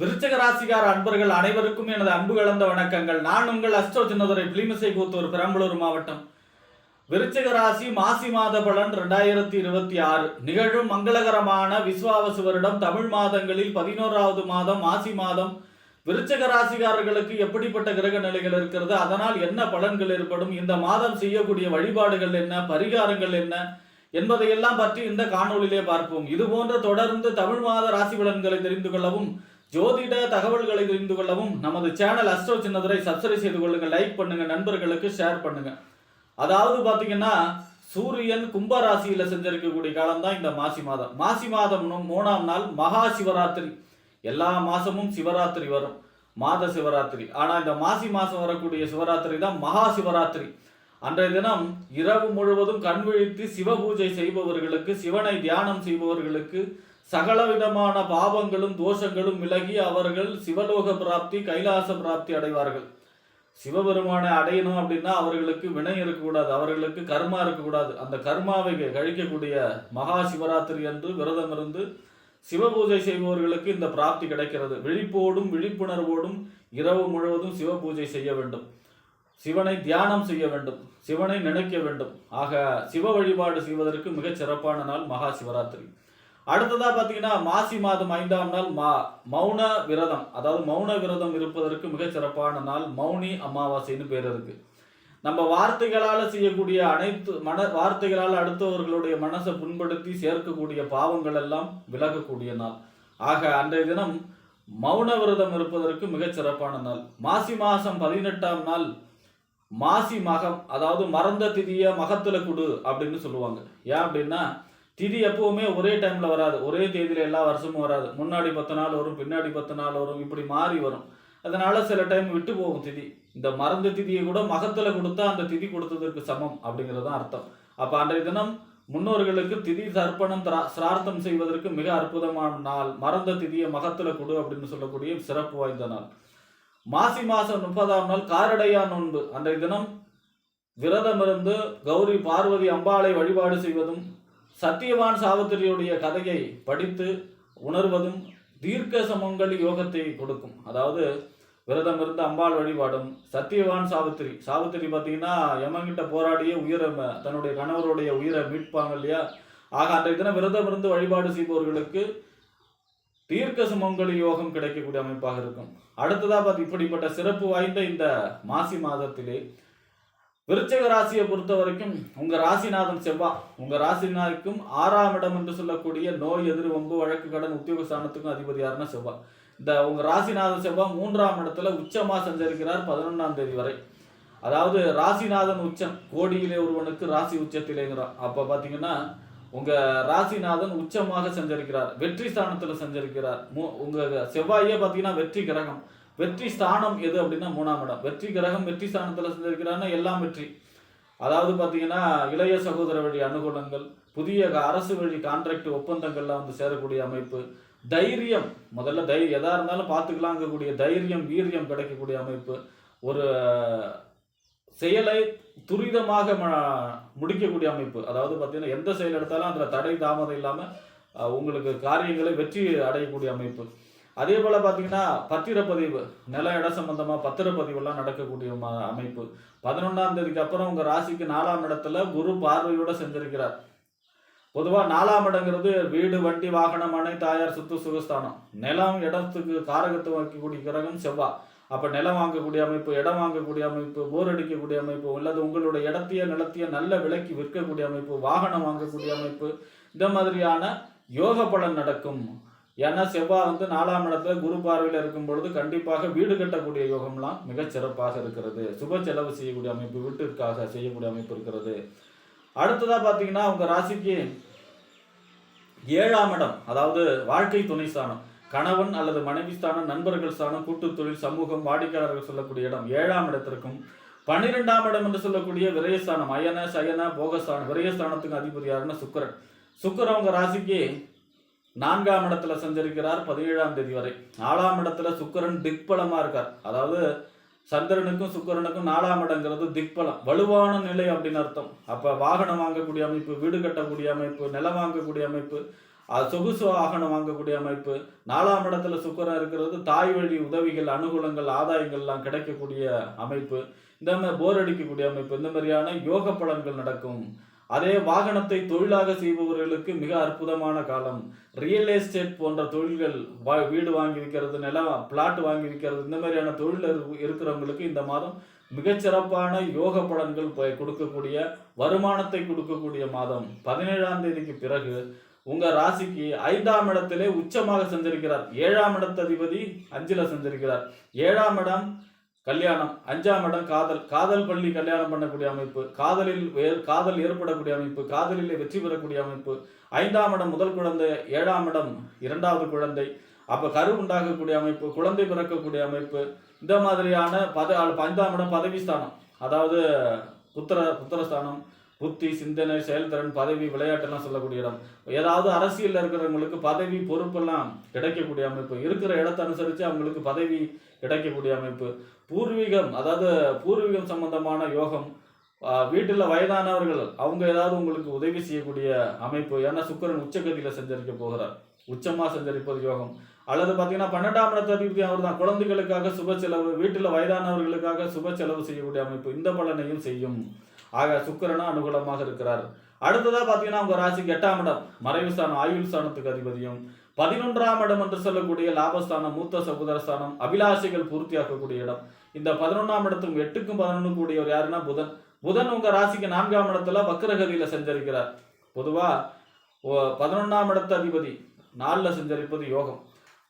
விருச்சக ராசிகார அன்பர்கள் அனைவருக்கும் எனது அன்பு கலந்த வணக்கங்கள். நான் உங்கள் அஸ்ட்ரோ சின்னதுரை பிளிமிசை கூத்தூர் பெரம்பலூர் மாவட்டம். விருச்சக ராசி மாசி மாத பலன் ரெண்டாயிரத்தி இருபத்தி ஆறு. நிகழும் மங்களகரமான விஸ்வாவசு வருடம் தமிழ் மாதங்களில் பதினோராவது மாதம் மாசி மாதம். விருச்சக ராசிகாரர்களுக்கு எப்படிப்பட்ட கிரக நிலைகள் இருக்கிறது? அதனால் என்ன பலன்கள் ஏற்படும்? இந்த மாதம் செய்யக்கூடிய வழிபாடுகள் என்ன? பரிகாரங்கள் என்ன? என்பதையெல்லாம் பற்றி இந்த காணொலியிலே பார்ப்போம். இது போன்ற தொடர்ந்து தமிழ் மாத ராசி பலன்களை தெரிந்து கொள்ளவும் ஜோதிட தகவல்களை தெரிந்து கொள்ளவும் நமது சேனல் அஸ்ட்ரோ சின்னதுரை சப்ஸ்கிரைப் செய்து கொள்ளுங்க லைக் பண்ணுங்க நண்பர்களுக்கு ஷேர் பண்ணுங்க. அதாவது பார்த்தீங்கன்னா சூரியன் கும்பராசியில் செஞ்சிருக்கக்கூடிய காலம் தான் இந்த மாசி மாதம். மாசி மாதம் மூணாம் நாள் மகா சிவராத்திரி. எல்லா மாசமும் சிவராத்திரி வரும். மாத சிவராத்திரி. ஆனால் இந்த மாசி மாதம் வரக்கூடிய சிவராத்திரி தான் மகா சிவராத்திரி. அன்றைய தினம் இரவு முழுவதும் கண் விழித்து சிவ பூஜை செய்பவர்களுக்கு சிவனை தியானம் செய்பவர்களுக்கு சகலவிதமான பாவங்களும் தோஷங்களும் விலகி அவர்கள் சிவலோக பிராப்தி கைலாச பிராப்தி அடைவார்கள். சிவபெருமானை அடையணும் அப்படின்னா அவர்களுக்கு வினை இருக்கக்கூடாது அவர்களுக்கு கர்மா இருக்கக்கூடாது. அந்த கர்மாவை கழிக்கக்கூடிய மகா சிவராத்திரி என்று விரதம் இருந்து சிவபூஜை செய்பவர்களுக்கு இந்த பிராப்தி கிடைக்கிறது. விழிப்போடும் விழிப்புணர்வோடும் இரவு முழுவதும் சிவ பூஜை செய்ய வேண்டும். சிவனை தியானம் செய்ய வேண்டும். சிவனை நினைக்க வேண்டும். ஆக சிவ வழிபாடு செய்வதற்கு மிகச் சிறப்பான நாள் மகா சிவராத்திரி. அடுத்ததா பாத்தீங்கன்னா மாசி மாதம் ஐந்தாம் நாள் மா மௌன விரதம். அதாவது மௌன விரதம் இருப்பதற்கு மிகச்சிறப்பான நாள் மௌனி அமாவாசைன்னு பேர் இருக்கு. நம்ம வார்த்தைகளால் செய்யக்கூடிய அனைத்து மன வார்த்தைகளால் அடுத்தவர்களுடைய மனசை புண்படுத்தி சேர்க்கக்கூடிய பாவங்கள் எல்லாம் விலகக்கூடிய நாள். ஆக அன்றைய தினம் மௌன விரதம் இருப்பதற்கு மிகச்சிறப்பான நாள். மாசி மாசம் பதினெட்டாம் நாள் மாசி மகம் அதாவது மறந்த திதிய மகத்துல குடு அப்படின்னு சொல்லுவாங்க. ஏன் அப்படின்னா திதி எப்பவுமே ஒரே டைமில் வராது. ஒரே தேதியில் எல்லா வருஷமும் வராது. முன்னாடி பத்து நாள் வரும் பின்னாடி பத்து நாள் வரும் இப்படி மாறி வரும். அதனால சில டைம் விட்டு போகும் திதி. இந்த மறந்த திதியை கூட மகத்தில் கொடுத்தா அந்த திதி கொடுத்ததற்கு சமம் அப்படிங்கிறது தான் அர்த்தம். அப்போ அன்றைய தினம் முன்னோர்களுக்கு திதி தர்ப்பணம் திரா- சிரார்த்தம் செய்வதற்கு மிக அற்புதமான நாள். மறந்த திதியை மகத்தில் கொடு அப்படின்னு சொல்லக்கூடிய சிறப்பு வாய்ந்த நாள். மாசி மாதம் முப்பதாம் நாள் காரடையா நோன்பு. அன்றைய தினம் விரதம் இருந்து கௌரி பார்வதி அம்பாளை வழிபாடு செய்வதும் சத்தியவான் சாவித்திரியுடைய கதையை படித்து உணர்வதும் தீர்க்க சமங்கலி யோகத்தை கொடுக்கும். அதாவது விரதம் இருந்து அம்பாள் வழிபாடும் சத்தியவான் சாவித்திரி. சாவித்திரி பார்த்தீங்கன்னா யமங்கிட்ட போராடியே உயிரை தன்னுடைய கணவருடைய உயிரை மீட்பாங்க இல்லையா? ஆக அன்றைய தினம் விரதம் இருந்து வழிபாடு செய்பவர்களுக்கு தீர்க்க சுமங்கலி யோகம் கிடைக்கக்கூடிய அமைப்பாக இருக்கும். அடுத்ததாக பார்த்து இப்படிப்பட்ட சிறப்பு வாய்ந்த இந்த மாசி மாதத்திலே விருச்சக ராசியை பொறுத்த வரைக்கும் உங்க ராசிநாதன் செவ்வா. உங்க ராசிநாதனுக்கும் ஆறாம் இடம் என்று சொல்லக்கூடிய நோய் எதிர் வம்பு வழக்கு கடன் உத்தியோக ஸ்தானத்துக்கும் அதிபதி யாருன்னா செவ்வா. இந்த உங்க ராசிநாதன் செவ்வா மூன்றாம் இடத்துல உச்சமா சஞ்சரிக்கிறார் பதினொன்றாம் தேதி வரை. அதாவது ராசிநாதன் உச்சம் கோடியிலே ஒருவனுக்கு ராசி உச்சத்திலேங்கிறான் அப்ப பாத்தீங்கன்னா உங்க ராசிநாதன் உச்சமாக சஞ்சரிக்கிறார் வெற்றி ஸ்தானத்துல சஞ்சரிக்கிறார். மூ- உங்க செவ்வாயே பாத்தீங்கன்னா வெற்றி கிரகம். வெற்றி ஸ்தானம் எது அப்படின்னா மூணாம் இடம். வெற்றி கிரகம் வெற்றி ஸ்தானத்தில் சஞ்சரிக்கிறான்னா எல்லாம் வெற்றி. அதாவது பார்த்தீங்கன்னா இளைய சகோதர வழி அனுகூலங்கள் புதிய அரசு வழி கான்ட்ராக்ட் ஒப்பந்தங்கள்லாம் வந்து சேரக்கூடிய அமைப்பு தைரியம் முதல்ல தை எதா இருந்தாலும் பார்த்துக்கலாங்கக்கூடிய தைரியம் வீரியம் கிடைக்கக்கூடிய அமைப்பு ஒரு செயலை துரிதமாக ம- முடிக்கக்கூடிய அமைப்பு. அதாவது பார்த்தீங்கன்னா எந்த செயல் எடுத்தாலும் அதில் தடை தாமதம் இல்லாமல் உங்களுக்கு காரியங்களை வெற்றி அடையக்கூடிய அமைப்பு. அதே போல் பார்த்தீங்கன்னா பத்திரப்பதிவு நில இட சம்பந்தமாக பத்திரப்பதிவுலாம் நடக்கக்கூடிய ம- அமைப்பு. பதினொன்றாம் தேதிக்கு அப்புறம் உங்கள் ராசிக்கு நாலாம் இடத்துல குரு பார்வையோடு செஞ்சிருக்கிறார். பொதுவாக நாலாம் இடங்கிறது வீடு வண்டி வாகனம் மனை தாயார் சுத்து சுகஸ்தானம். நிலம் இடத்துக்கு காரகத்துவம் வைக்கக்கூடிய கிரகம் செவ்வாய் அப்போ நிலம் வாங்கக்கூடிய அமைப்பு இடம் வாங்கக்கூடிய அமைப்பு போர் அடிக்கக்கூடிய அமைப்பு அல்லது உங்களுடைய இடத்தைய நிலத்தைய நல்ல விலைக்கு விற்கக்கூடிய அமைப்பு வாகனம் வாங்கக்கூடிய அமைப்பு இந்த மாதிரியான யோக பலன் நடக்கும். ஏன்னா செவ்வாய் வந்து நாலாம் இடத்துல குரு பார்வையில் இருக்கும் பொழுது கண்டிப்பாக வீடு கட்டக்கூடிய யோகம்லாம் மிக சிறப்பாக இருக்கிறது. சுப செலவு செய்யக்கூடிய அமைப்பு வீட்டிற்காக செய்யக்கூடிய அமைப்பு இருக்கிறது. அடுத்ததாக பார்த்தீங்கன்னா உங்க ராசிக்கு ஏழாம் இடம் அதாவது வாழ்க்கை துணை ஸ்தானம். கணவன் அல்லது மனைவி ஸ்தானம் நண்பர்கள் ஸ்தானம் கூட்டு தொழில் சமூகம் வாடிக்கையாளர்கள் சொல்லக்கூடிய இடம் ஏழாம் இடத்திற்கும். பன்னிரெண்டாம் இடம் என்று சொல்லக்கூடிய விரயஸ்தானம் அயன சயன போகஸ்தானம். விரயஸ்தானத்துக்கு அதிபதி யாருன்னா சுக்கரன். சுக்கரன் உங்க ராசிக்கு நான்காம் இடத்துல சஞ்சரிக்கிறார் பதினேழாம் தேதி வரை. நாலாம் இடத்துல சுக்கிரன் திக்பலமாக இருக்கார். அதாவது சந்திரனுக்கும் சுக்கரனுக்கும் நாலாம் இடங்கிறது திக்பலம். வலுவான நிலை அப்படின்னு அர்த்தம். அப்போ வாகனம் வாங்கக்கூடிய அமைப்பு வீடு கட்டக்கூடிய அமைப்பு நிலம் வாங்கக்கூடிய அமைப்பு சொகுசு வாகனம் வாங்கக்கூடிய அமைப்பு. நாலாம் இடத்துல சுக்கரன் இருக்கிறது தாய் வழி உதவிகள் அனுகூலங்கள் ஆதாயங்கள்லாம் கிடைக்கக்கூடிய அமைப்பு. இந்த மாதிரி போர் அடிக்கக்கூடிய அமைப்பு. இந்த மாதிரியான யோக பலன்கள் நடக்கும். அதே வாகனத்தை தொழிலாக செய்பவர்களுக்கு மிக அற்புதமான காலம். ரியல் எஸ்டேட் போன்ற தொழில்கள் வா- வீடு வாங்கி விற்கிறது நிலம் பிளாட் வாங்கி விற்கிறது இந்த மாதிரியான தொழில் இரு- இருக்கிறவங்களுக்கு இந்த மாதம் மிகச்சிறப்பான யோக பலன்கள் கொடுக்கக்கூடிய வருமானத்தை கொடுக்கக்கூடிய மாதம். பதினேழாம் தேதிக்கு பிறகு உங்க ராசிக்கு ஐந்தாம் இடத்திலே உச்சமாக செஞ்சிருக்கிறார் ஏழாம் இடத்ததிபதி அஞ்சுல செஞ்சிருக்கிறார் ஏழாம் இடம் கல்யாணம். அஞ்சாம் இடம் காதல். காதல் பள்ளி கல்யாணம் பண்ணக்கூடிய அமைப்பு. காதலில் காதல் ஏற்படக்கூடிய அமைப்பு. காதலில் வெற்றி பெறக்கூடிய அமைப்பு. ஐந்தாம் இடம் முதல் குழந்தை ஏழாம் இடம் இரண்டாவது குழந்தை. அப்போ கரு உண்டாகக்கூடிய அமைப்பு குழந்தை பிறக்கக்கூடிய அமைப்பு. இந்த மாதிரியான பத ஐந்தாம் இடம் பதவி ஸ்தானம். அதாவது புத்திர புத்திரஸ்தானம். புத்தி சிந்தனை செயல்திறன் பதவி விளையாட்டெல்லாம் சொல்லக்கூடிய இடம். ஏதாவது அரசியலில் இருக்கிறவங்களுக்கு பதவி பொறுப்பெல்லாம் கிடைக்கக்கூடிய அமைப்பு. இருக்கிற இடத்தை அனுசரித்து அவங்களுக்கு பதவி கிடைக்கக்கூடிய அமைப்பு. பூர்வீகம் அதாவது பூர்வீகம் சம்பந்தமான யோகம் வீட்டில் வயதானவர்கள் அவங்க ஏதாவது உங்களுக்கு உதவி செய்யக்கூடிய அமைப்பு. ஏன்னா சுக்கிரன் உச்சகதியில் செஞ்சரிக்க போகிறார். உச்சமாக செஞ்சரிப்பது யோகம். அல்லது பார்த்தீங்கன்னா பன்னெண்டாம் இடத்ததிபதி அவர் தான் குழந்தைகளுக்காக சுப செலவு வீட்டில் வயதானவர்களுக்காக சுப செலவு செய்யக்கூடிய அமைப்பு. இந்த பலனையும் செய்யும். ஆக சுக்கரனும் அனுகூலமாக இருக்கிறார். அடுத்ததா பார்த்தீங்கன்னா உங்க ராசிக்கு எட்டாம் இடம் மறைவு ஸ்தானம் ஆயுள் ஸ்தானத்துக்கு அதிபதியும். பதினொன்றாம் இடம் என்று சொல்லக்கூடிய லாபஸ்தானம் மூத்த சகோதரஸ்தானம் அபிலாஷைகள் பூர்த்தியாக்கக்கூடிய இடம். இந்த பதினொன்றாம் இடத்துக்கும் எட்டுக்கும் பதினொன்று கூடியவர் யாருன்னா புதன். புதன் உங்க ராசிக்கு நான்காம் இடத்துல வக்கரகதியில செஞ்சிருக்கிறார் பொதுவா பதினொன்றாம் இடத்து அதிபதி நாலில் செஞ்சரிப்பது யோகம்.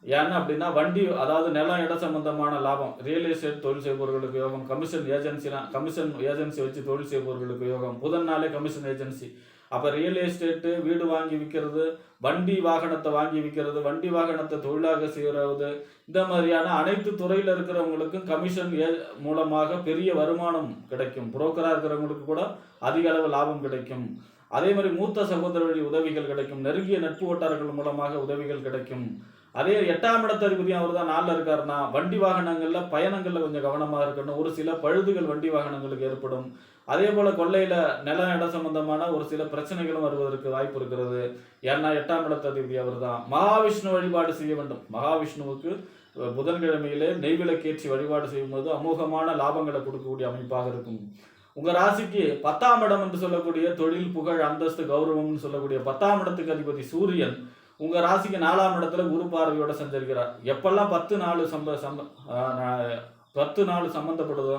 ஏன்னா அப்படின்னா வண்டி அதாவது நிலம் இட சம்பந்தமான லாபம். ரியல் எஸ்டேட் தொழில் செய்பவர்களுக்கு யோகம் கமிஷன் ஏஜென்சிலாம் கமிஷன் ஏஜென்சி வச்சு தொழில் செய்பவர்களுக்கு யோகம். புதன் நாளே கமிஷன் ஏஜென்சி அப்போ ரியல் எஸ்டேட்டு வீடு வாங்கி விற்கிறது வண்டி வாகனத்தை வாங்கி விற்கிறது வண்டி வாகனத்தை தொழிலாக செய்கிறது இந்த மாதிரியான அனைத்து துறையில் இருக்கிறவங்களுக்கும் கமிஷன் ஏ மூலமாக பெரிய வருமானம் கிடைக்கும். புரோக்கராக இருக்கிறவங்களுக்கு கூட அதிக அளவு லாபம் கிடைக்கும். அதே மாதிரி மூத்த சகோதர உதவிகள் கிடைக்கும். நெருங்கிய நட்பு வட்டாரங்கள் மூலமாக உதவிகள் கிடைக்கும். அதே எட்டாம் இடத்ததிபதியும் அவர் தான் நாளில் இருக்காருன்னா வண்டி வாகனங்களில் பயணங்களில் கொஞ்சம் கவனமாக இருக்கணும். ஒரு சில பழுதுகள் வண்டி வாகனங்களுக்கு ஏற்படும். அதே போல் கொள்ளையில் நில இடம் சம்பந்தமான ஒரு சில பிரச்சனைகளும் வருவதற்கு வாய்ப்பு இருக்கிறது. ஏன்னா எட்டாம் இடத்ததிபதி அவர் தான். மகாவிஷ்ணு வழிபாடு செய்ய வேண்டும். மகாவிஷ்ணுவுக்கு புதன்கிழமையிலே நெய்விளக்கேற்றி வழிபாடு செய்யும்போது அமோகமான லாபங்களை கொடுக்கக்கூடிய அமைப்பாக இருக்கும். உங்க ராசிக்கு பத்தாம் இடம் என்று சொல்லக்கூடிய தொழில் புகழ் அந்தஸ்து கௌரவம்னு சொல்லக்கூடிய பத்தாம் இடத்துக்கு அதிபதி சூரியன் உங்கள் ராசிக்கு நாலாம் இடத்துல குரு பார்வையோட செஞ்சிருக்கிறார் எப்பெல்லாம் பத்து நாள் சம்ப சம்ப பத்து நாள் சம்மந்தப்படுதோ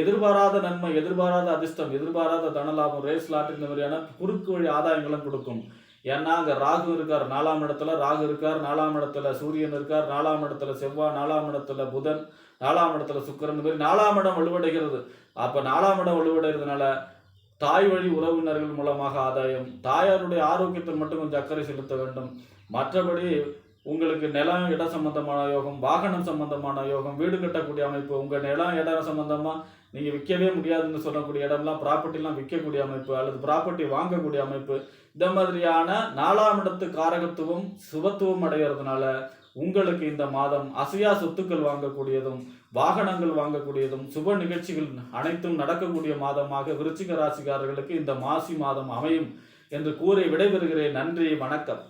எதிர்பாராத நன்மை எதிர்பாராத அதிர்ஷ்டம் எதிர்பாராத தனலாபம் ரேஸ் லாட் இந்த மாதிரியான குறுக்கு வழி ஆதாயங்களும் கொடுக்கும். ஏன்னா அங்கே ராகு இருக்கார் நாலாம் இடத்துல ராகு இருக்கார் நாலாம் இடத்துல சூரியன் இருக்கார் நாலாம் இடத்துல செவ்வாய் நாலாம் இடத்துல புதன் நாலாம் இடத்துல சுக்கிரன் இந்த மாதிரி நாலாம் இடம் வலுவடைகிறது. அப்போ நாலாம் இடம் வலுவடைகிறதுனால தாய் வழி உறவினர்கள் மூலமாக ஆதாயம் தாயாருடைய ஆரோக்கியத்தில் மட்டும் கொஞ்சம் அக்கறை செலுத்த வேண்டும். மற்றபடி உங்களுக்கு நிலம் இடம் சம்பந்தமான யோகம் வாகனம் சம்பந்தமான யோகம் வீடு கட்டக்கூடிய அமைப்பு உங்கள் நிலம் இடம் சம்பந்தமாக நீங்கள் விற்கவே முடியாதுன்னு சொல்லக்கூடிய இடம்லாம் ப்ராப்பர்ட்டிலாம் விற்கக்கூடிய அமைப்பு அல்லது ப்ராப்பர்ட்டி வாங்கக்கூடிய அமைப்பு இந்த மாதிரியான நாலாம் இடத்து காரகத்துவம் சுபத்துவம் அடைகிறதுனால உங்களுக்கு இந்த மாதம் அசையா சொத்துக்கள் வாங்கக்கூடியதும் வாகனங்கள் வாங்கக்கூடியதும் சுப நிகழ்ச்சிகள் அனைத்தும் நடக்கக்கூடிய மாதமாக விருச்சிக ராசிக்காரர்களுக்கு இந்த மாசி மாதம் அமையும் என்று கூறி விடைபெறுகிறேன். நன்றி வணக்கம்.